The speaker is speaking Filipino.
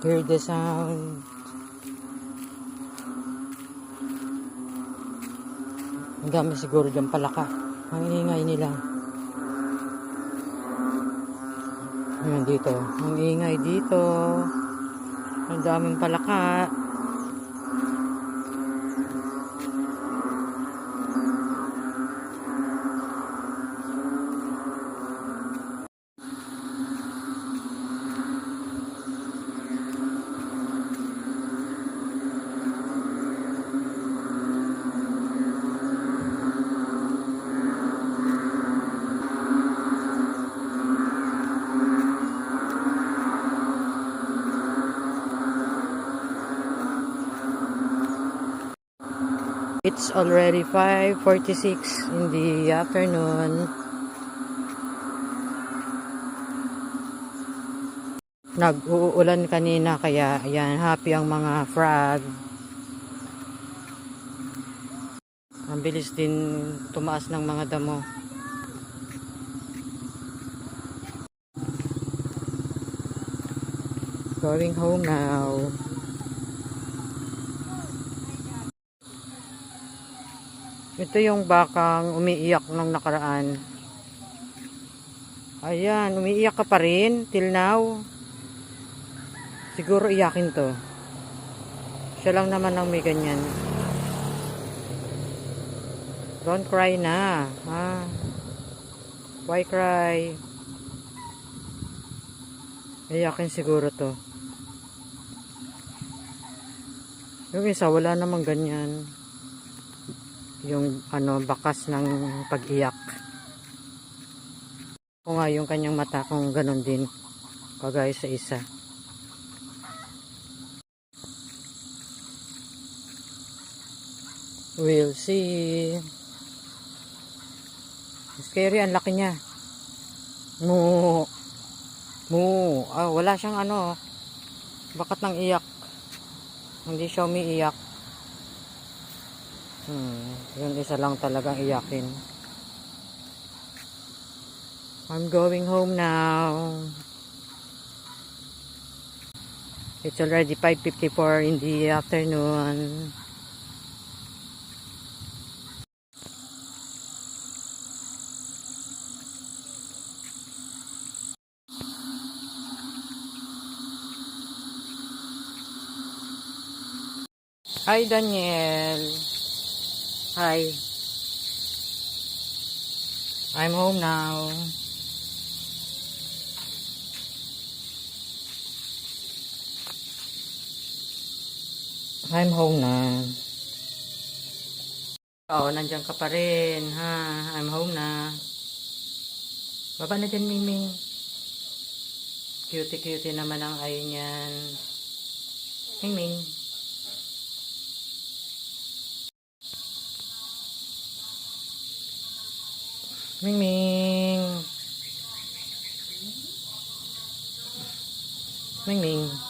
Hear the sound. Ang dami siguro dyan palaka. Ang ingay nila. Ayan dito. Ang ingay dito. Ang daming palaka. It's already 5.46 in the afternoon. Nag-uulan kanina kaya ayan, happy ang mga frog. Ang bilis din tumaas ng mga damo. Going home now. Ito yung bakang umiiyak nung nakaraan. Ayan, umiiyak ka pa rin till now. Siguro iyakin to. Siya lang naman ang may ganyan. Don't cry na. Ha? Why cry? Iyakin siguro to. Yung isa, wala namang ganyan yung ano bakas ng pag-iyak. O nga yung kanyang mata kung ganun din kagaya sa isa. We'll see. Scary, ang laki niya. Mu. Mu. Ah, wala siyang ano. Bakat ng iyak. Hindi siya umiiyak. Hmm, yun isa lang talagang iyakin. I'm going home now. It's already 5.54 in the afternoon. Hi, Daniel. Hi. I'm home now. I'm home na. Oo, nandiyan ka pa rin, ha? I'm home na. Baba na dyan, Miming. Cutie-cutie naman ang ay niyan. Miming. Ming Ming. Ming Ming.